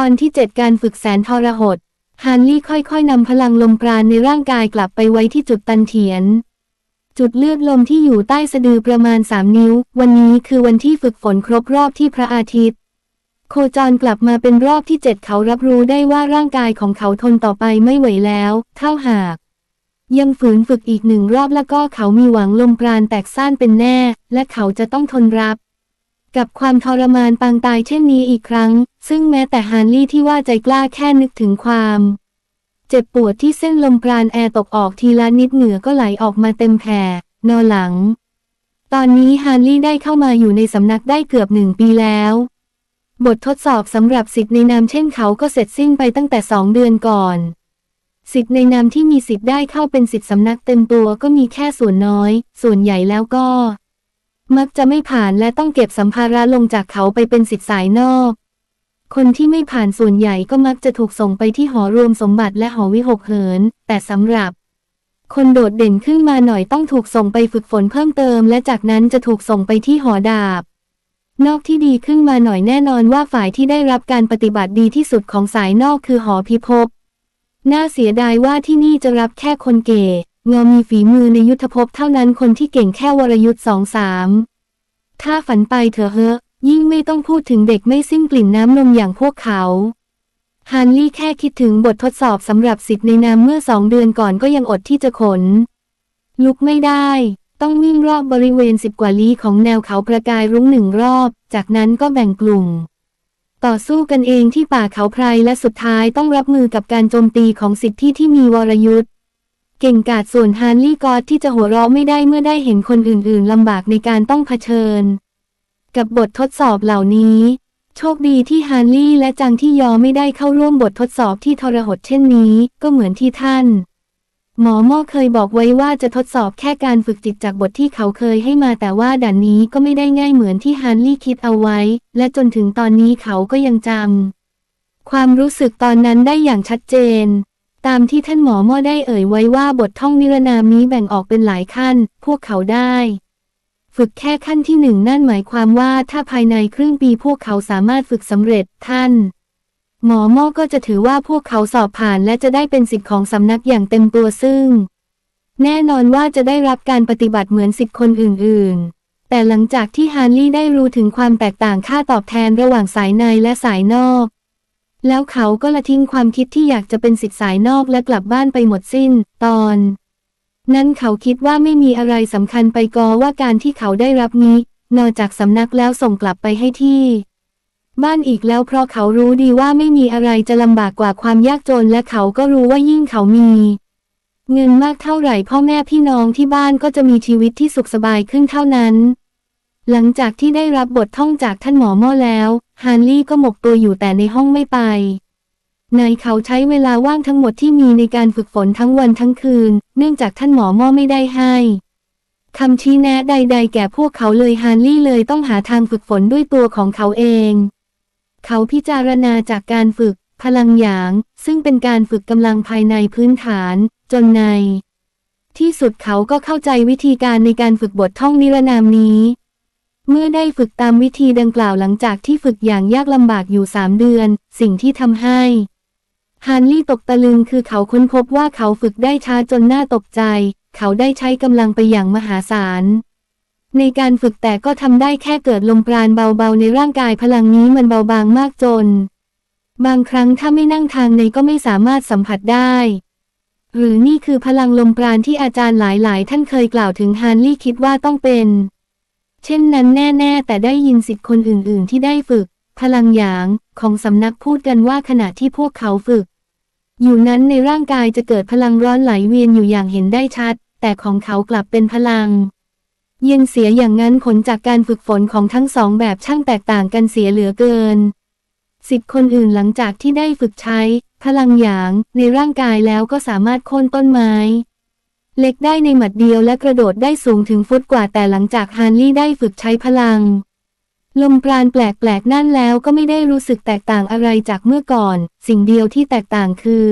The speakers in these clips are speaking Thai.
ตอนที่ 7 การฝึกแสนทรหด ฮานลี่ค่อยๆนำพลังลมปราณในร่างกายกลับไปไว้ที่จุดตันเถียน จุดเลือดลมที่อยู่ใต้สะดือประมาณ 3 นิ้ว วันนี้คือวันที่ฝึกฝนครบรอบที่พระอาทิตย์ โคจรกลับมาเป็นรอบที่ 7 เขารับรู้ได้ว่าร่างกายของเขาทนต่อไปไม่ไหวแล้ว เท่าหาก ยังฝืนฝึกอีกหนึ่งรอบแล้วก็เขามีหวังลมปราณแตกซ่านเป็นแน่ และเขาจะต้องทนรับ กับความทรมานปางตายเช่นนี้อีกครั้ง ซึ่งแม้แต่ฮานลี่ที่ว่าใจกล้าแค่นึกถึงความ เจ็บปวดที่เส้นลมปราณแอร์ตกออกทีละนิดเหงื่อก็ไหลออกมาเต็มแผ่นอนหลัง ตอนนี้ฮานลี่ได้เข้ามาอยู่ในสำนักได้เกือบหนึ่งปีแล้ว บททดสอบสำหรับสิทธิ์ในนามเช่นเขาก็เสร็จสิ้นไปตั้งแต่สองเดือนก่อน สิทธิ์ในนามที่มีสิทธิ์ได้เข้าเป็นสิทธิสำนักเต็มตัวก็มีแค่ส่วนน้อย ส่วนใหญ่แล้วก็ มักจะไม่ผ่านและต้องเก็บสัมภาระลงจากเขาไปเป็นสิทธิสายนอก คนที่ไม่ผ่านส่วนใหญ่ก็มักจะถูกส่งไปที่หอรวมสมบัติและหอวิหกเหิน แต่สำหรับ คนโดดเด่นขึ้นมาหน่อยต้องถูกส่งไปฝึกฝนเพิ่มเติม และจากนั้นจะถูกส่งไปที่หอดาบ นอกที่ดีขึ้นมาหน่อยแน่นอนว่าฝ่ายที่ได้รับการปฏิบัติดีที่สุดของสายนอกคือหอพิภพ น่าเสียดายว่าที่นี่จะรับแค่คนเก๋ งอมีฝีมือในยุทธภพเท่านั้นคนที่เก่งแค่วรยุทธ์สองสามถ้าฝันไปเถอะเฮอะ ยิ่งไม่ต้องพูดถึงเด็กไม่สิ้นกลิ่นน้ำนมอย่างพวกเขาฮานลี่แค่คิดถึงบททดสอบสำหรับสิทธิ์ในนามเมื่อสองเดือนก่อนก็ยังอดที่จะขน ลุกไม่ได้ ต้องวิ่งรอบบริเวณสิบกว่าลี้ของแนวเขาประกายรุ้งหนึ่งรอบ จากนั้นก็แบ่งกลุ่ม ต่อสู้กันเองที่ป่าเขาไพรและสุดท้ายต้องรับมือกับการโจมตีของสิทธิที่มีวรยุทธ์ เก่งกาจส่วนฮานลี่กอดที่จะหัวเราะไม่ได้เมื่อได้เห็นคนอื่นๆลำบากในการต้องเผชิญ กับบททดสอบเหล่านี้ โชคดีที่ฮานลี่และจังที่ยอไม่ได้เข้าร่วมบททดสอบที่ทรหดเช่นนี้ ก็เหมือนที่ท่าน หมอม่อเคยบอกไว้ว่าจะทดสอบแค่การฝึกจิตจากบทที่เขาเคยให้มาแต่ว่าด่านนี้ก็ไม่ได้ง่ายเหมือนที่ฮานลี่คิดเอาไว้ และจนถึงตอนนี้เขาก็ยังจำความรู้สึกตอนนั้นได้อย่างชัดเจน ตามที่ท่านหมอม่อได้เอ่ยไว้ว่าบทท่องนิรนามนี้แบ่งออกเป็นหลายขั้น พวกเขาได้ ฝึกแค่ขั้นที่หนึ่งนั่นหมายความว่าถ้าภายในครึ่งปีพวกเขาสามารถฝึกสำเร็จท่าน หมอม่อก็จะถือว่าพวกเขาสอบผ่านและจะได้เป็นสิทธิ์ของสำนักอย่างเต็มตัวซึ่ง แน่นอนว่าจะได้รับการปฏิบัติเหมือนสิทธิ์คนอื่น ๆแต่หลังจากที่ฮานลี่ได้รู้ถึงความแตกต่างค่าตอบแทนระหว่างสายในและสายนอก แล้วเขาก็ละทิ้งความคิดที่อยากจะเป็นสิทธิ์สายนอกและกลับบ้านไปหมดสิ้น ตอน นั้นเขาคิดว่าไม่มีอะไรสำคัญไปกอว่าการที่เขาได้รับนี้ นอกจากสำนักแล้วส่งกลับไปให้ที่ บ้านอีกแล้วเพราะเขารู้ดีว่าไม่มีอะไรจะลำบากกว่าความยากจนและเขาก็รู้ว่ายิ่งเขามี เงินมากเท่าไหร่พ่อแม่พี่น้องที่บ้านก็จะมีชีวิตที่สุขสบายขึ้นเท่านั้น หลังจากที่ได้รับบทท่องจากท่านหมอม่อแล้ว ฮานลี่ก็หมกตัวอยู่แต่ในห้องไม่ไป นายเขาใช้เวลาว่างทั้งหมดที่มีในการฝึกฝนทั้งวันทั้งคืน เนื่องจากท่านหมอม่อไม่ได้ให้คำชี้แนะใด ๆ แก่พวกเขาเลยฮานลี่เลยต้องหาทางฝึกฝนด้วยตัวของเขาเอง เขาพิจารณาจากการฝึก พลังหยาง ซึ่งเป็นการฝึกกำลังภายในพื้นฐาน จนใน ที่สุดเขาก็เข้าใจวิธีการในการฝึกบทท่องนิรนามนี้ เมื่อได้ฝึกตามวิธีดังกล่าวหลังจากที่ฝึกอย่างยากลำบากอยู่สามเดือน สิ่งที่ทำให้ฮานลี่ตกตะลึงคือเขาค้นพบว่าเขาฝึกได้ช้าจนน่าตกใจ เขาได้ใช้กำลังไปอย่างมหาศาล ในการฝึกแต่ก็ทำได้แค่เกิดลมปราณเบาๆในร่างกายพลังนี้มันเบาบางมากจน บางครั้งถ้าไม่นั่งทางในก็ไม่สามารถสัมผัสได้ หรือนี่คือพลังลมปราณที่อาจารย์หลายๆ ท่านเคยกล่าวถึงฮานลี่คิดว่าต้องเป็น เช่นนั้นแน่ ๆ แต่ได้ยินสิทธิ์คนอื่น ๆ ที่ได้ฝึก พลังหยางของสำนักพูดกันว่าขณะที่พวกเขาฝึก อยู่นั้นในร่างกายจะเกิดพลังร้อนไหลเวียนอยู่อย่างเห็นได้ชัด แต่ของเขากลับเป็นพลัง เย็นเสียอย่างนั้นผลจากการฝึกฝนของทั้งสองแบบช่างแตกต่างกันเสียเหลือเกินสิทธิ์คนอื่นหลังจากที่ได้ฝึกใช้ พลังหยางในร่างกายแล้วก็สามารถโค่นต้นไม้ เล็กได้ในหมัดเดียวและกระโดดได้สูงถึงฟุตกว่าแต่หลังจากฮานลี่ได้ฝึกใช้พลัง ลมปราณแปลกๆนั่นแล้วก็ไม่ได้รู้สึกแตกต่างอะไรจากเมื่อก่อน สิ่งเดียวที่แตกต่างคือ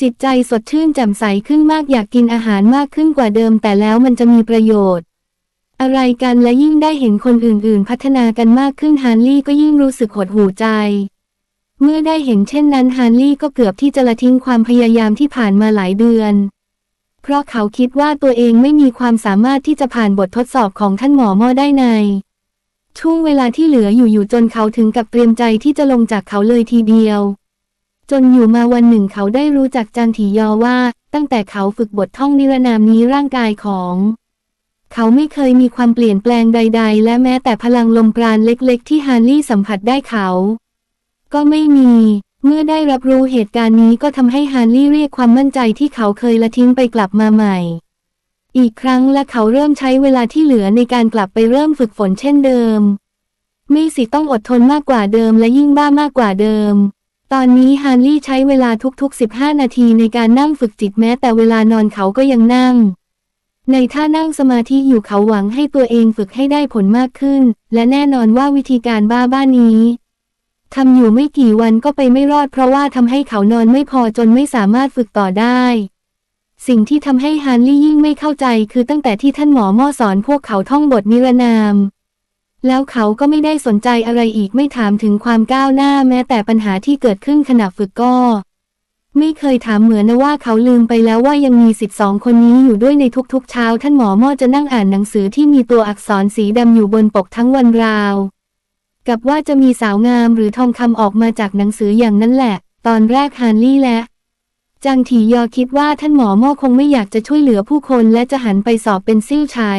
จิตใจสดชื่นแจ่มใสขึ้นมากอยากกินอาหารมากขึ้นกว่าเดิม แต่แล้วมันจะมีประโยชน์ อะไรกันและยิ่งได้เห็นคนอื่นๆ พัฒนากันมากขึ้นฮานลี่ก็ยิ่งรู้สึกหดหู่ใจเมื่อได้เห็นเช่นนั้นฮาร์ลี่ก็เกือบที่จะละทิ้งความพยายามที่ผ่านมาหลายเดือน เพราะเขาคิดว่าตัวเองไม่มีความสามารถที่จะผ่านบททดสอบของท่านหมอม่อได้ใน ช่วงเวลาที่เหลืออยู่อยู่จนเขาถึงกับเตรียมใจที่จะลงจากเขาเลยทีเดียว จนอยู่มาวันหนึ่งเขาได้รู้จักจางถียอว่า ตั้งแต่เขาฝึกบทท่องนิรนามนี้ร่างกายของ เขาไม่เคยมีความเปลี่ยนแปลงใด ๆ และแม้แต่พลังลมปราณเล็ก ๆ ที่ฮาร์ลี่สัมผัสได้เขา ก็ไม่มี เมื่อได้รับรู้เหตุการณ์นี้ก็ทำให้ฮาร์ลี่เรียกความมั่นใจที่เขาเคยละทิ้งไปกลับมาใหม่ อีกครั้งและเขาเริ่มใช้เวลาที่เหลือในการกลับไปเริ่มฝึกฝนเช่นเดิมไม่สิต้องอดทนมากกว่าเดิมและยิ่งบ้ามากกว่าเดิม ตอนนี้ฮาร์ลี่ใช้เวลาทุกๆ 15 นาทีในการนั่งฝึกจิตแม้แต่เวลานอนเขาก็ยังนั่ง ในท่านั่งสมาธิอยู่เขาหวังให้ตัวเองฝึกให้ได้ผลมากขึ้น และแน่นอนว่าวิธีการบ้าบ้านนี้ ทำอยู่ไม่กี่วันก็ไปไม่รอดเพราะว่าทำให้เขานอนไม่พอจนไม่สามารถฝึกต่อได้ สิ่งที่ทำให้ฮาร์ลี่ยิ่งไม่เข้าใจคือตั้งแต่ที่ท่านหมอม่อสอนพวกเขาท่องบทนิรนาม แล้วเขาก็ไม่ได้สนใจอะไรอีกไม่ถามถึงความก้าวหน้าแม้แต่ปัญหาที่เกิดขึ้นขณะฝึกก็ ไม่เคยถามเหมือนนะว่าเขาลืมไปแล้วว่ายังมีสิทธิสองคนนี้อยู่ด้วยในทุกๆเช้า ท่านหมอม่อจะนั่งอ่านหนังสือที่มีตัวอักษรสีดำอยู่บนปกทั้งวันราว กับว่าจะมีสาวงามหรือทองคำออกมาจากหนังสืออย่างนั้นแหละ ตอนแรกฮานลี่และจางถียอคิดว่าท่านหมอม่อคงไม่อยากจะช่วยเหลือผู้คนและจะหันไปสอบเป็นซิ่วใช้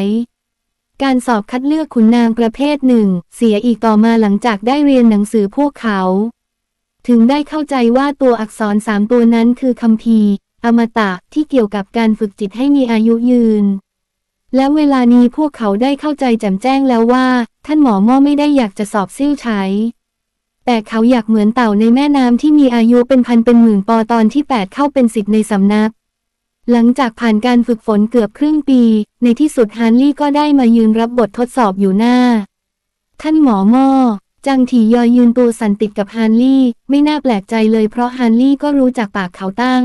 การสอบคัดเลือกขุนนางประเภทหนึ่ง เสียอีกต่อมาหลังจากได้เรียนหนังสือพวกเขา ถึงได้เข้าใจว่าตัวอักษรสามตัวนั้นคือคัมภีอมตะที่เกี่ยวกับการฝึกจิตให้มีอายุยืน และเวลานี้พวกเขาได้เข้าใจแจ่มแจ้งแล้วว่า ท่านหมอม่อไม่ได้อยากจะสอบซิ่วใช้ แต่เขาอยากเหมือนเต่าในแม่น้ำที่มีอายุเป็นพันเป็นหมื่นปอตอนที่ 8 เข้าเป็นสิทธิ์ในสำนัก หลังจากผ่านการฝึกฝนเกือบครึ่งปี ในที่สุดฮานลี่ก็ได้มายืนรับบททดสอบอยู่หน้า ท่านหมอม่อจังถียอยืนตัวสั่นติดกับฮานลี่ ไม่น่าแปลกใจเลยเพราะฮานลี่ก็รู้จากปากเขาตั้ง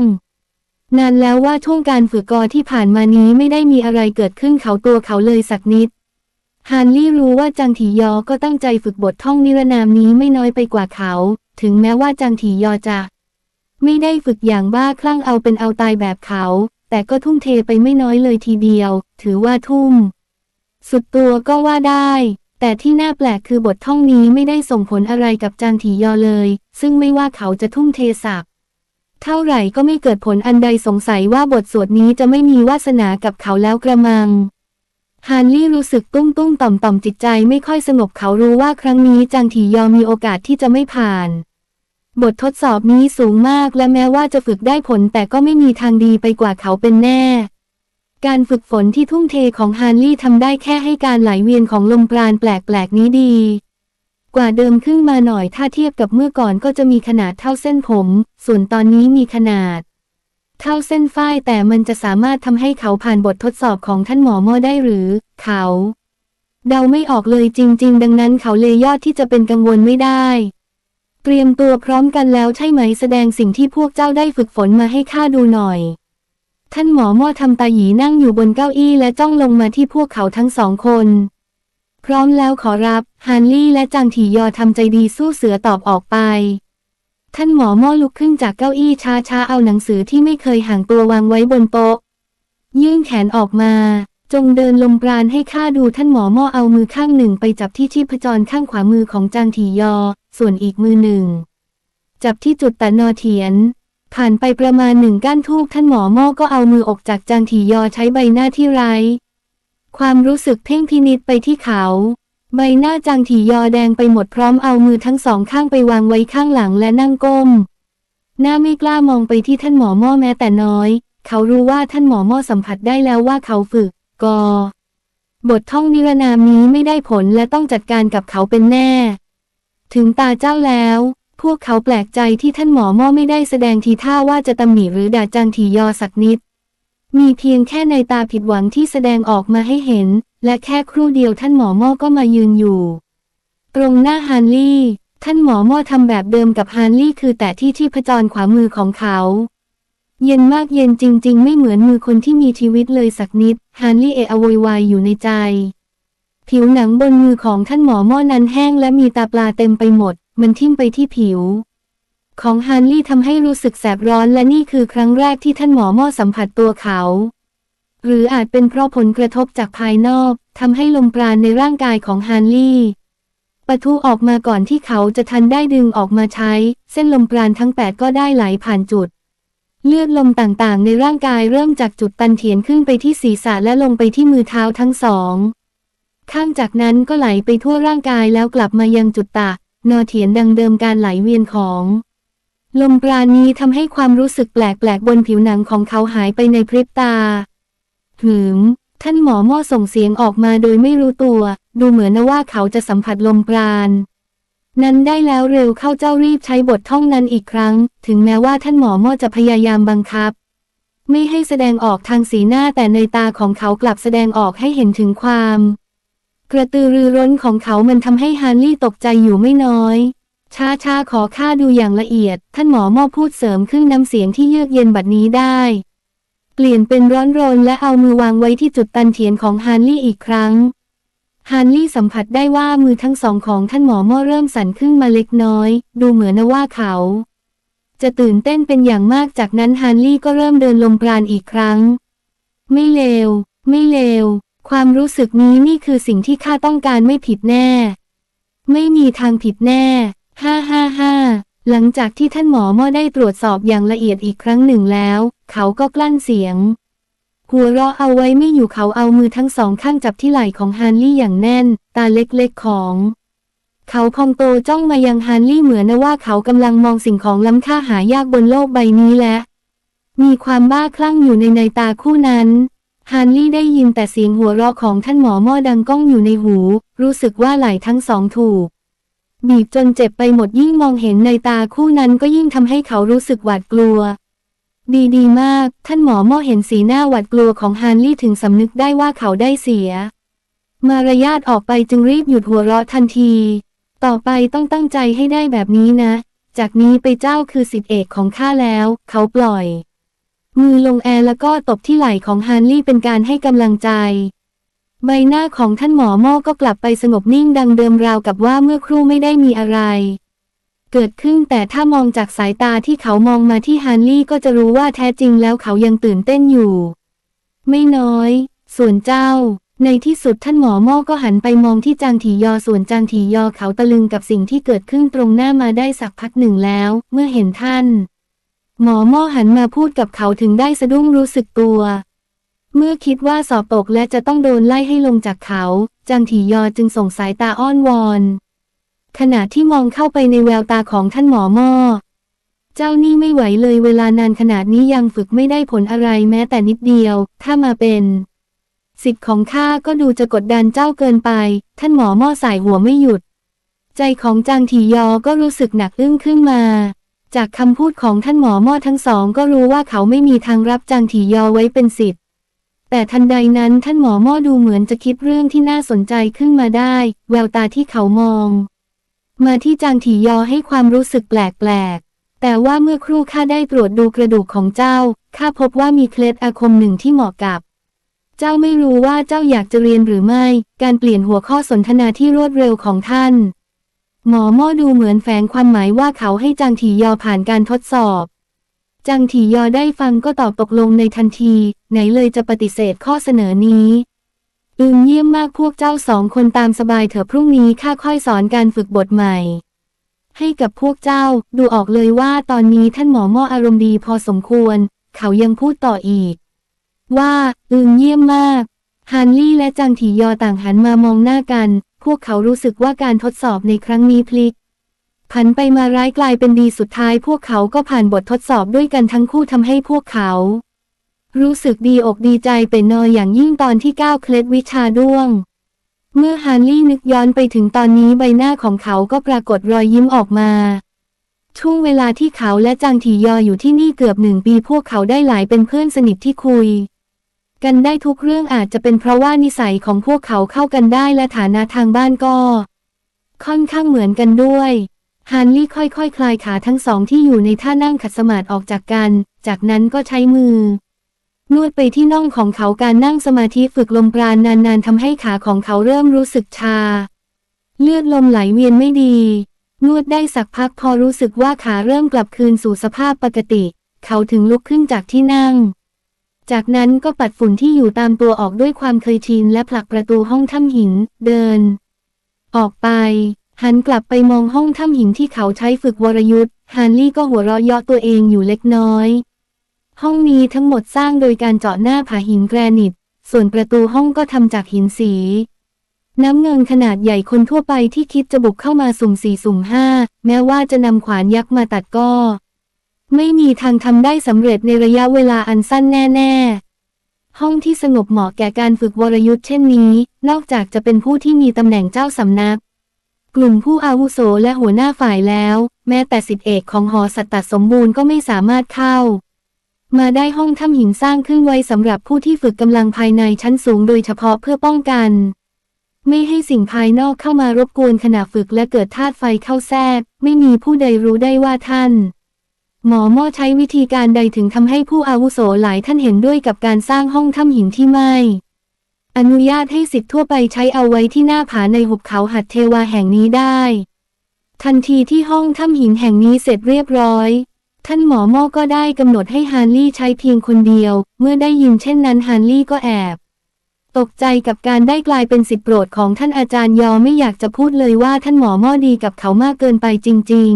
นานแล้วว่าช่วงการฝึกกอที่ผ่านมานี้ไม่ได้มีอะไรเกิดขึ้นเขาตัวเขาเลยสักนิด ฮานลี่รู้ว่าจังถียอก็ตั้งใจฝึกบทท่องนิรนามนี้ไม่น้อยไปกว่าเขา ถึงแม้ว่าจังถียอจะ ไม่ได้ฝึกอย่างบ้าคลั่งเอาเป็นเอาตายแบบเขา แต่ก็ทุ่มเทไปไม่น้อยเลยทีเดียว ถือว่าทุ่ม สุดตัวก็ว่าได้แต่ที่น่าแปลกคือบทท่องนี้ไม่ได้ส่งผลอะไรกับจางถียอเลย ซึ่งไม่ว่าเขาจะทุ่มเทสัก เท่าไหร่ก็ไม่เกิดผลอันใดสงสัยว่าบทสวดนี้จะไม่มีวาสนากับเขาแล้วกระมัง ฮานลี่รู้สึกตุ้มตุ้มต่อมต่อมจิตใจไม่ค่อยสงบเขารู้ว่าครั้งนี้จางถียอมมีโอกาสที่จะไม่ผ่าน บททดสอบนี้สูงมากและแม้ว่าจะฝึกได้ผลแต่ก็ไม่มีทางดีไปกว่าเขาเป็นแน่การฝึกฝนที่ทุ่มเทของฮานลี่ทำได้แค่ให้การไหลเวียนของลมปราณแปลกๆนี้ดี กว่าเดิมขึ้นมาหน่อยถ้าเทียบกับเมื่อก่อนก็จะมีขนาดเท่าเส้นผม ส่วนตอนนี้มีขนาด เท่าเส้นฝ้ายแต่มันจะสามารถทำให้เขาผ่านบททดสอบของท่านหมอม่อได้หรือ เขา เดาไม่ออกเลยจริง ๆ ดังนั้นเขาเลยยอดที่จะเป็นกังวลไม่ได้ เตรียมตัวพร้อมกันแล้วใช่ไหมแสดงสิ่งที่พวกเจ้าได้ฝึกฝนมาให้ข้าดูหน่อยท่านหมอม่อทำตาหยีนั่งอยู่บนเก้าอี้และจ้องลงมาที่พวกเขาทั้งสองคน พร้อมแล้วขอรับฮานลี่และจางถียอทำใจดีสู้เสือตอบออกไป ท่านหมอม่อลุกขึ้นจากเก้าอี้ช้าๆเอาหนังสือที่ไม่เคยห่างตัววางไว้บนโต๊ะ ยื่นแขนออกมา จงเดินลมปราณให้ข้าดูท่านหมอม่อเอามือข้างหนึ่งไปจับที่ชีพจรข้างขวามือของจางถียอ ส่วนอีกมือหนึ่ง จับที่จุดตัดนอเทียนผ่านไปประมาณหนึ่งก้านทูบท่านหมอม่อก็เอามือออกจากจางถียอใช้ใบหน้าที่ไร้ ความรู้สึกเพ่งพินิษไปที่เขา ใบหน้าจางถี่ยอแดงไปหมดพร้อมเอามือทั้งสองข้างไปวางไว้ข้างหลังและนั่งก้ม หน้าไม่กล้ามองไปที่ท่านหมอม่อแม้แต่น้อย เขารู้ว่าท่านหมอม่อสัมผัสได้แล้วว่าเขาฝึกกอบทท่องนิรนามนี้ไม่ได้ผลและต้องจัดการกับเขาเป็นแน่ ถึงตาเจ้าแล้ว พวกเขาแปลกใจที่ท่านหมอม่อไม่ได้แสดงทีท่าว่าจะตำหนิหรือด่าจางถียอสักนิด มีเพียงแค่ในตาผิดหวังที่แสดงออกมาให้เห็น และแค่ครู่เดียวท่านหมอม่อก็มายืนอยู่ ตรงหน้าฮานลี่ ท่านหมอม่อทำแบบเดิมกับฮานลี่คือแต่ที่ที่พจรขวามือของเขา เย็นมากเย็นจริง ๆ ไม่เหมือนมือคนที่มีชีวิตเลยสักนิดฮานลี่เอะอโวยวายอยู่ในใจ ผิวหนังบนมือของท่านหมอม่อนั้นแห้งและมีตาปลาเต็มไปหมด มันทิ่มไปที่ผิว ของฮันลี่ทำให้รู้สึกแสบร้อนและนี่คือครั้งแรกที่ท่านหมอม่อสัมผัสตัวเขา หรืออาจเป็นเพราะผลกระทบจากภายนอกทำให้ลมปราณในร่างกายของฮันลี่ปะทุออกมาก่อนที่เขาจะทันได้ดึงออกมาใช้ เส้นลมปราณทั้งแปดก็ได้ไหลผ่านจุด เลือดลมต่างๆ ในร่างกายเริ่มจากจุดตันเถียนขึ้นไปที่ศีรษะและลงไปที่มือเท้าทั้งสอง ข้างจากนั้นก็ไหลไปทั่วร่างกายแล้วกลับมายังจุดตะ นอเถียนดังเดิมการไหลเวียนของ ลมปราณนี้ทำให้ความรู้สึกแปลกๆบนผิวหนังของเขาหายไปในพริบตา หืม ท่านหมอม่อส่งเสียงออกมาโดยไม่รู้ตัว ดูเหมือนนะว่าเขาจะสัมผัสลมปราณนั้นได้แล้วเร็วเข้าเจ้ารีบใช้บทท่องนั้นอีกครั้ง ถึงแม้ว่าท่านหมอม่อจะพยายามบังคับ ไม่ให้แสดงออกทางสีหน้าแต่ในตาของเขากลับแสดงออกให้เห็นถึงความ กระตือรือร้นของเขามันทำให้ฮาร์ลี่ตกใจอยู่ไม่น้อย ช้าช้าขอข้าดูอย่างละเอียด ท่านหมอมอพูดเสริมขึ้นน้ำเสียงที่เยือกเย็นบัดนี้ได้ เปลี่ยนเป็นร้อนรนและเอามือวางไว้ที่จุดตันเถียนของฮาร์ลี่อีกครั้ง ฮาร์ลี่สัมผัสได้ว่ามือทั้งสองของท่านหมอม่อเริ่มสั่นขึ้นมาเล็กน้อย ดูเหมือนว่าเขา จะตื่นเต้นเป็นอย่างมากจากนั้นฮาร์ลี่ก็เริ่มเดินลมปราณอีกครั้ง ไม่เลว ไม่เลว ความรู้สึกนี้นี่คือสิ่งที่ข้าต้องการไม่ผิดแน่ ไม่มีทางผิดแน่ ฮ่าฮ่าฮ่าหลังจากที่ท่านหมอม่อได้ตรวจสอบอย่างละเอียดอีกครั้งหนึ่งแล้ว เขาก็กลั้นเสียง หัวเราะเอาไว้ไม่อยู่เขาเอามือทั้งสองข้างจับที่ไหล่ของฮานลี่อย่างแน่น ตาเล็กๆของ เขาพองโตจ้องมายังฮานลี่เหมือนนะว่าเขากำลังมองสิ่งของล้ำค่าหายากบนโลกใบนี้และ มีความบ้าคลั่งอยู่ในในตาคู่นั้นฮานลี่ได้ยินแต่เสียงหัวเราะของท่านหมอม่อดังก้องอยู่ในหู รู้สึกว่าไหล่ทั้งสองถูก บีบจนเจ็บไปหมดยิ่งมองเห็นในตาคู่นั้นก็ยิ่งทำให้เขารู้สึกหวาดกลัว ดีดีมาก ท่านหมอม่อเห็นสีหน้าหวาดกลัวของฮานลี่ถึงสำนึกได้ว่าเขาได้เสีย มารยาทออกไปจึงรีบหยุดหัวเราะทันที ต่อไปต้องตั้งใจให้ได้แบบนี้นะ จากนี้ไปเจ้าคือสิทธิเอกของข้าแล้ว เขาปล่อย มือลงแอร์แล้วก็ตบที่ไหล่ของฮานลี่เป็นการให้กำลังใจ ใบหน้าของท่านหมอม่อก็กลับไปสงบนิ่งดังเดิมราวกับว่าเมื่อครู่ไม่ได้มีอะไร เกิดขึ้นแต่ถ้ามองจากสายตาที่เขามองมาที่ฮานลี่ก็จะรู้ว่าแท้จริงแล้วเขายังตื่นเต้นอยู่ ไม่น้อย ส่วนเจ้า ในที่สุดท่านหมอม่อก็หันไปมองที่จางถียอส่วนจางถียอเขาตะลึงกับสิ่งที่เกิดขึ้นตรงหน้ามาได้สักพักหนึ่งแล้ว เมื่อเห็นท่าน หมอม่อหันมาพูดกับเขาถึงได้สะดุ้งรู้สึกตัว เมื่อคิดว่าสอบตกและจะต้องโดนไล่ให้ลงจากเขา จางถียอจึงส่งสายตาอ้อนวอน ขณะที่มองเข้าไปในแววตาของท่านหมอม่อ เจ้านี่ไม่ไหวเลยเวลานานขนาดนี้ยังฝึกไม่ได้ผลอะไรแม้แต่นิดเดียว ถ้ามาเป็นสิทธิ์ของข้าก็ดูจะกดดันเจ้าเกินไป ท่านหมอม่อสายหัวไม่หยุด ใจของจางถียอก็รู้สึกหนักอึ้งขึ้นมา จากคำพูดของท่านหมอม่อทั้งสองก็รู้ว่าเขาไม่มีทางรับจางถียอไว้เป็นสิทธิ์ แต่ทันใดนั้นท่านหมอม่อดูเหมือนจะคิดเรื่องที่น่าสนใจขึ้นมาได้ แววตาที่เขามอง มาที่จางถียอให้ความรู้สึกแปลกๆ แต่ว่าเมื่อครู่ข้าได้ตรวจดูกระดูกของเจ้า ข้าพบว่ามีเคล็ดอาคมหนึ่งที่เหมาะกับ เจ้าไม่รู้ว่าเจ้าอยากจะเรียนหรือไม่ การเปลี่ยนหัวข้อสนทนาที่รวดเร็วของท่าน หมอม่อดูเหมือนแฝงความหมายว่าเขาให้จางถียอผ่านการทดสอบ จางถียอได้ฟังก็ตอบตกลงในทันที ไหนเลยจะปฏิเสธข้อเสนอนี้อึงเยี่ยมมากพวกเจ้าสองคนตามสบายเถอะพรุ่งนี้ข้าค่อยสอนการฝึกบทใหม่ ให้กับพวกเจ้าดูออกเลยว่าตอนนี้ท่านหมอม่ออารมณ์ดีพอสมควร เขายังพูดต่ออีก ว่าอึงเยี่ยมมากฮันลี่และจางถียอต่างหันมามองหน้ากัน พวกเขารู้สึกว่าการทดสอบในครั้งนี้พลิก ผันไปมาร้ายกลายเป็นดีสุดท้ายพวกเขาก็ผ่านบททดสอบด้วยกันทั้งคู่ทำให้พวกเขา รู้สึกดีอกดีใจเป็นนอยอย่างยิ่งตอนที่ก้าวเคล็ดวิชาด้วง เมื่อฮานลี่นึกย้อนไปถึงตอนนี้ใบหน้าของเขาก็ปรากฏรอยยิ้มออกมา ช่วงเวลาที่เขาและจางถียออยู่ที่นี่เกือบหนึ่งปีพวกเขาได้หลายเป็นเพื่อนสนิทที่คุย กันได้ทุกเรื่องอาจจะเป็นเพราะว่านิสัยของพวกเขาเข้ากันได้และฐานะทางบ้านก็ ค่อนข้างเหมือนกันด้วย ฮานลี่ค่อยๆคคลายขาทั้งสองที่อยู่ในท่านั่งขัดสมาธิออกจากกัน จากนั้นก็ใช้มือ นวดไปที่น่องของเขาการนั่งสมาธิฝึกลมปราณนานๆทำให้ขาของเขาเริ่มรู้สึกชา เลือดลมไหลเวียนไม่ดี นวดได้สักพักพอรู้สึกว่าขาเริ่มกลับคืนสู่สภาพปกติ เขาถึงลุกขึ้นจากที่นั่ง จากนั้นก็ปัดฝุ่นที่อยู่ตามตัวออกด้วยความเคยชินและผลักประตูห้องถ้ำหิน เดิน ออกไป หันกลับไปมองห้องถ้ำหินที่เขาใช้ฝึกวรยุทธ์ฮานลี่ก็หัวเราะเยาะตัวเองอยู่เล็กน้อย ห้องนี้ทั้งหมดสร้างโดยการเจาะหน้าผาหินแกรนิต ส่วนประตูห้องก็ทำจากหินสี น้ำเงินขนาดใหญ่คนทั่วไปที่คิดจะบุกเข้ามาสุ่มสี่สุ่มห้าแม้ว่าจะนำขวานยักษ์มาตัดก็ ไม่มีทางทำได้สำเร็จในระยะเวลาอันสั้นแน่ๆห้องที่สงบเหมาะแก่การฝึกวรยุทธ์เช่นนี้ นอกจากจะเป็นผู้ที่มีตำแหน่งเจ้าสำนัก กลุ่มผู้อาวุโสและหัวหน้าฝ่ายแล้ว แม้แต่สิทธิเอกของหอสัตตสมบูรณ์ก็ไม่สามารถเข้า มาได้ห้องถ้ำหินสร้างขึ้นไว้สำหรับผู้ที่ฝึกกำลังภายในชั้นสูงโดยเฉพาะเพื่อป้องกัน ไม่ให้สิ่งภายนอกเข้ามารบกวนขณะฝึกและเกิดธาตุไฟเข้าแทรก ไม่มีผู้ใดรู้ได้ว่าท่าน หมอม่อใช้วิธีการใดถึงทำให้ผู้อาวุโสหลายท่านเห็นด้วยกับการสร้างห้องถ้ำหินที่ไม่ อนุญาตให้สิทธิ์ทั่วไปใช้เอาไว้ที่หน้าผาในหุบเขาหัดเทวาแห่งนี้ได้ ทันทีที่ห้องถ้ำหินแห่งนี้เสร็จเรียบร้อย ท่านหมอม่อก็ได้กำหนดให้ฮานลี่ใช้เพียงคนเดียว เมื่อได้ยินเช่นนั้นฮานลี่ก็แอบ ตกใจกับการได้กลายเป็นสิทธิโปรดของท่านอาจารย์ยอไม่อยากจะพูดเลยว่าท่านหมอม่อดีกับเขามากเกินไปจริง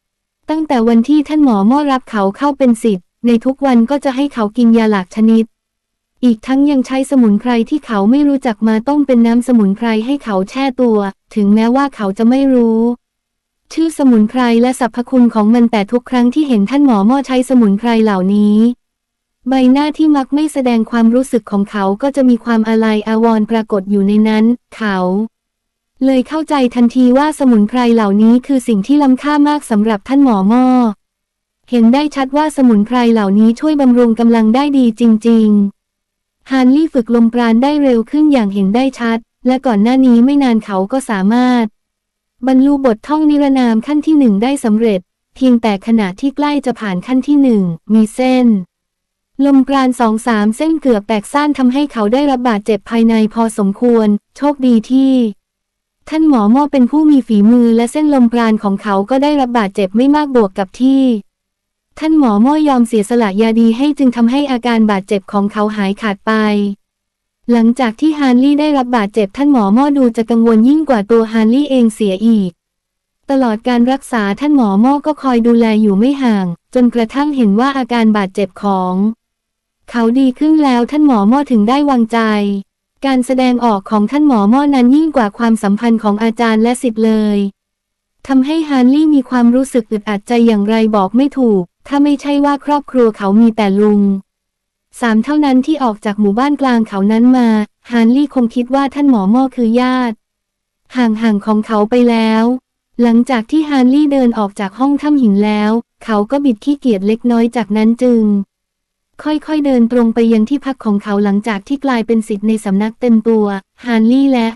ๆ ตั้งแต่วันที่ท่านหมอม่อรับเขาเข้าเป็นสิทธิ์ในทุกวันก็จะให้เขากินยาหลากชนิด อีกทั้งยังใช้สมุนไพรที่เขาไม่รู้จักมาต้มเป็นน้ำสมุนไพรให้เขาแช่ตัว ถึงแม้ว่าเขาจะไม่รู้ ชื่อสมุนไพรและสรรพคุณของมันแต่ทุกครั้งที่เห็นท่านหมอม่อใช้สมุนไพรเหล่านี้ ใบหน้าที่มักไม่แสดงความรู้สึกของเขาก็จะมีความอาลัยอาวรณ์ปรากฏอยู่ในนั้น เขา เลยเข้าใจทันทีว่าสมุนไพรเหล่านี้คือสิ่งที่ล้ำค่ามากสำหรับท่านหมอม่อเห็นได้ชัดว่าสมุนไพรเหล่านี้ช่วยบำรุงกำลังได้ดีจริง ๆ ฮานลี่ฝึกลมปราณได้เร็วขึ้นอย่างเห็นได้ชัด และก่อนหน้านี้ไม่นานเขาก็สามารถ บรรลุบทท่องนิรนามขั้นที่หนึ่งได้สำเร็จ เพียงแต่ขณะที่ใกล้จะผ่านขั้นที่หนึ่งมีเส้น ลมปราณสองสามเส้นเกือบแตกซ่านทำให้เขาได้รับบาดเจ็บภายในพอสมควร โชคดีที่ ท่านหมอม่อเป็นผู้มีฝีมือและเส้นลมปราณของเขาก็ได้รับบาดเจ็บไม่มากบวกกับที่ ท่านหมอม่อยอมเสียสละยาดีให้จึงทำให้อาการบาดเจ็บของเขาหายขาดไป หลังจากที่ฮานลี่ได้รับบาดเจ็บท่านหมอม่อดูจะกังวลยิ่งกว่าตัวฮานลี่เองเสียอีก ตลอดการรักษาท่านหมอม่อก็คอยดูแลอยู่ไม่ห่าง จนกระทั่งเห็นว่าอาการบาดเจ็บของ เขาดีขึ้นแล้วท่านหมอม่อถึงได้วางใจ การแสดงออกของท่านหมอม่อนั้นยิ่งกว่าความสัมพันธ์ของอาจารย์และสิทธิ์เลยทำให้ฮานลี่มีความรู้สึกอึดอัดใจอย่างไรบอกไม่ถูก ถ้าไม่ใช่ว่าครอบครัวเขามีแต่ลุงสามเท่านั้นที่ออกจากหมู่บ้านกลางเขานั้นมา ฮานลี่คงคิดว่าท่านหมอหม่อคือญาติ ห่างๆของเขาไปแล้ว หลังจากที่ฮานลี่เดินออกจากห้องถ้ำหินแล้ว เขาก็บิดขี้เกียจเล็กน้อยจากนั้นจึง ค่อยๆเดินตรงไปยังที่พักของเขาหลังจากที่กลายเป็นสิทธิ์ในสำนักเต็มตัว ฮานลี่และ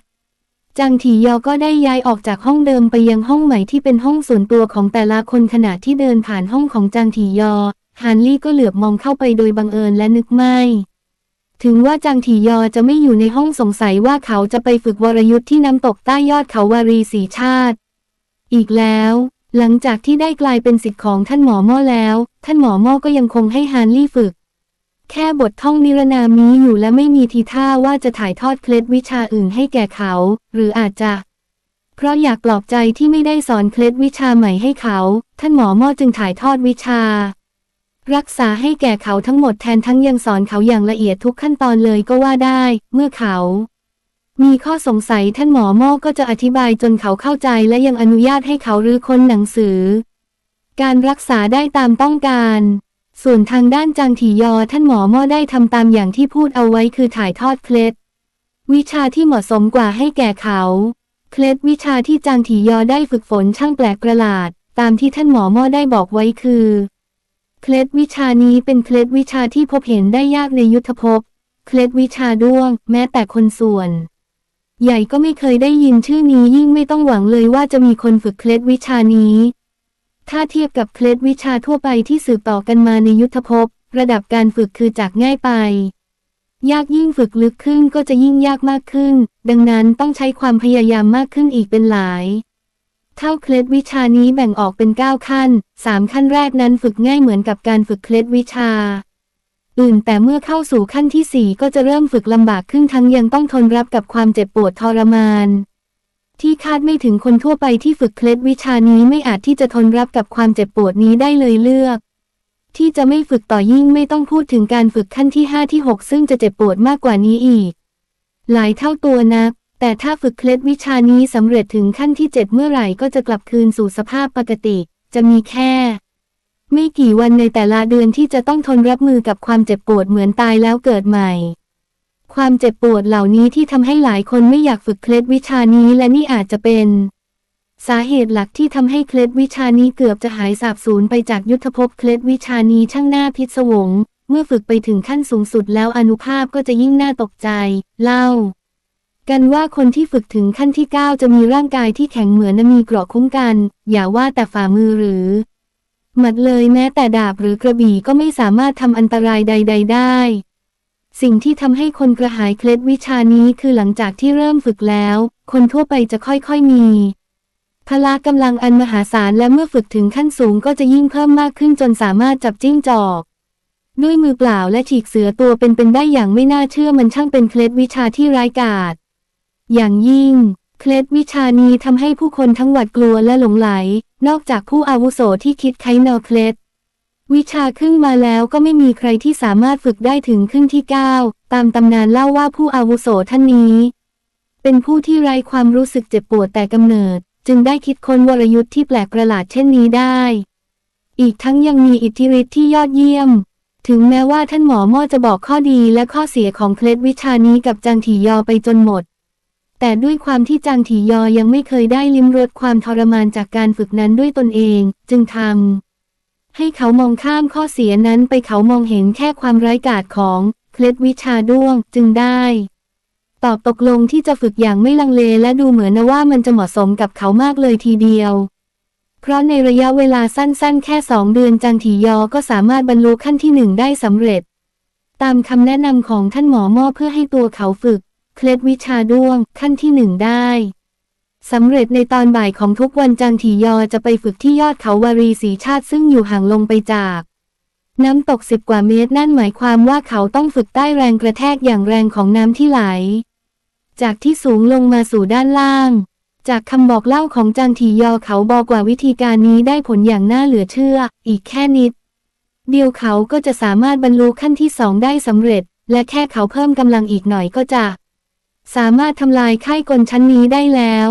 จางถียอก็ได้ย้ายออกจากห้องเดิมไปยังห้องใหม่ที่เป็นห้องส่วนตัวของแต่ละคนขณะที่เดินผ่านห้องของจางถียอฮานลี่ก็เหลือบมองเข้าไปโดยบังเอิญและนึกไม่ ถึงว่าจางถียอจะไม่อยู่ในห้องสงสัยว่าเขาจะไปฝึกวรยุทธ์ที่น้ำตกใต้ยอดเขาวารีสีชาติ อีกแล้ว หลังจากที่ได้กลายเป็นสิทธิ์ของท่านหมอม่อแล้ว ท่านหมอม่อก็ยังคงให้ฮานลี่ฝึก แค่บทท่องนิรนามนี้อยู่และไม่มีทีท่าว่าจะถ่ายทอดเคล็ดวิชาอื่นให้แก่เขา หรืออาจจะ เพราะอยากปลอบใจที่ไม่ได้สอนเคล็ดวิชาใหม่ให้เขา ท่านหมอม่อจึงถ่ายทอดวิชา รักษาให้แก่เขาทั้งหมดแทนทั้งยังสอนเขาอย่างละเอียดทุกขั้นตอนเลยก็ว่าได้ เมื่อเขา มีข้อสงสัยท่านหมอม่อก็จะอธิบายจนเขาเข้าใจและยังอนุญาตให้เขารื้อค้นหนังสือ การรักษาได้ตามต้องการ ส่วนทางด้านจางถียอท่านหมอม่อได้ทำตามอย่างที่พูดเอาไว้คือถ่ายทอดเคล็ดวิชาที่เหมาะสมกว่าให้แก่เขาเคล็ดวิชาที่จางถียอได้ฝึกฝนช่างแปลกประหลาด ตามที่ท่านหมอม่อได้บอกไว้คือเคล็ดวิชานี้เป็นเคล็ดวิชาที่พบเห็นได้ยากในยุทธภพเคล็ดวิชาด้วง แม้แต่คนส่วน ใหญ่ก็ไม่เคยได้ยินชื่อนี้ยิ่งไม่ต้องหวังเลยว่าจะมีคนฝึกเคล็ดวิชานี้ ถ้าเทียบกับเคล็ดวิชาทั่วไปที่สืบต่อกันมาในยุทธภพ ระดับการฝึกคือจากง่ายไป ยากยิ่งฝึกลึกขึ้นก็จะยิ่งยากมากขึ้น ดังนั้นต้องใช้ความพยายามมากขึ้นอีกเป็นหลาย เท่าเคล็ดวิชานี้แบ่งออกเป็น 9 ขั้น 3 ขั้นแรกนั้นฝึกง่ายเหมือนกับการฝึกเคล็ดวิชา อื่นแต่เมื่อเข้าสู่ขั้นที่ 4 ก็จะเริ่มฝึกลำบากขึ้นทั้งยังต้องทนรับกับความเจ็บปวดทรมาน ที่คาดไม่ถึงคนทั่วไปที่ฝึกเคล็ดวิชานี้ไม่อาจที่จะทนรับกับความเจ็บปวดนี้ได้เลยเลือก ที่จะไม่ฝึกต่อยิ่งไม่ต้องพูดถึงการฝึกขั้นที่ 5 ที่ 6 ซึ่งจะเจ็บปวดมากกว่านี้อีก หลายเท่าตัวนัก แต่ถ้าฝึกเคล็ดวิชานี้สำเร็จถึงขั้นที่ 7 เมื่อไหร่ก็จะกลับคืนสู่สภาพปกติ จะมีแค่ ไม่กี่วันในแต่ละเดือนที่จะต้องทนรับมือกับความเจ็บปวดเหมือนตายแล้วเกิดใหม่ ความเจ็บปวดเหล่านี้ที่ทำให้หลายคนไม่อยากฝึกเคล็ดวิชานี้และนี่อาจจะเป็น สาเหตุหลักที่ทำให้เคล็ดวิชานี้เกือบจะหายสาบสูญไปจากยุทธภพเคล็ดวิชานี้ช่างน่าพิศวง เมื่อฝึกไปถึงขั้นสูงสุดแล้วอนุภาพก็จะยิ่งน่าตกใจ เล่า กันว่าคนที่ฝึกถึงขั้นที่ 9 จะมีร่างกายที่แข็งเหมือนมีเกราะคุ้มกัน อย่าว่าแต่ฝ่ามือหรือ หมัดเลยแม้แต่ดาบหรือกระบี่ก็ไม่สามารถทำอันตรายใด ๆ ได้ สิ่งที่ทำให้คนกระหายเคล็ดวิชานี้คือหลังจากที่เริ่มฝึกแล้ว คนทั่วไปจะค่อยๆมี พละกำลังอันมหาศาลและเมื่อฝึกถึงขั้นสูงก็จะยิ่งเพิ่มมากขึ้นจนสามารถจับจิ้งจอก ด้วยมือเปล่าและฉีกเสือตัวเป็นๆได้อย่างไม่น่าเชื่อมันช่างเป็นเคล็ดวิชาที่ร้ายกาจอย่างยิ่ง เคล็ดวิชานี้ทำให้ผู้คนทั้งหวัดกลัวและหลงไหล นอกจากผู้อาวุโสที่คิดไขแนวเคล็ด วิชาครึ่งมาแล้วก็ไม่มีใครที่สามารถฝึกได้ถึงครึ่งที่ 9 ตามตำนานเล่าว่าผู้อาวุโสท่านนี้ เป็นผู้ที่ไร้ความรู้สึกเจ็บปวดแต่กำเนิด จึงได้คิดค้นวรยุทธ์ที่แปลกประหลาดเช่นนี้ได้ อีกทั้งยังมีอิทธิฤทธิ์ที่ยอดเยี่ยม ถึงแม้ว่าท่านหมอม่อจะบอกข้อดีและข้อเสียของเคล็ดวิชานี้กับจางถียอไปจนหมด แต่ด้วยความที่จางถียอยังไม่เคยได้ลิ้มรสความทรมานจากการฝึกนั้นด้วยตนเอง จึงทำ ให้เขามองข้ามข้อเสียนั้นไปเขามองเห็นแค่ความไร้กาจของเคล็ดวิชาด้วงจึงได้ ตอบตกลงที่จะฝึกอย่างไม่ลังเลและดูเหมือนนะว่ามันจะเหมาะสมกับเขามากเลยทีเดียว เพราะในระยะเวลาสั้นๆ แค่สองเดือนจางถียอก็สามารถบรรลุขั้นที่หนึ่งได้สำเร็จ ตามคำแนะนำของท่านหมอม่อเพื่อให้ตัวเขาฝึก เคล็ดวิชาด้วงขั้นที่หนึ่งได้ สำเร็จในตอนบ่ายของทุกวันจางถียอจะไปฝึกที่ยอดเขาวารีสีชาติซึ่งอยู่ห่างลงไปจาก น้ำตกสิบกว่าเมตรนั่นหมายความว่าเขาต้องฝึกใต้แรงกระแทกอย่างแรงของน้ำที่ไหล จากที่สูงลงมาสู่ด้านล่าง จากคำบอกเล่าของจางถียอเขาบอกว่าวิธีการนี้ได้ผลอย่างน่าเหลือเชื่อ อีกแค่นิด เดียวเขาก็จะสามารถบรรลุขั้นที่สองได้สำเร็จ และแค่เขาเพิ่มกำลังอีกหน่อยก็จะ สามารถทำลายไข้กลชั้นนี้ได้แล้ว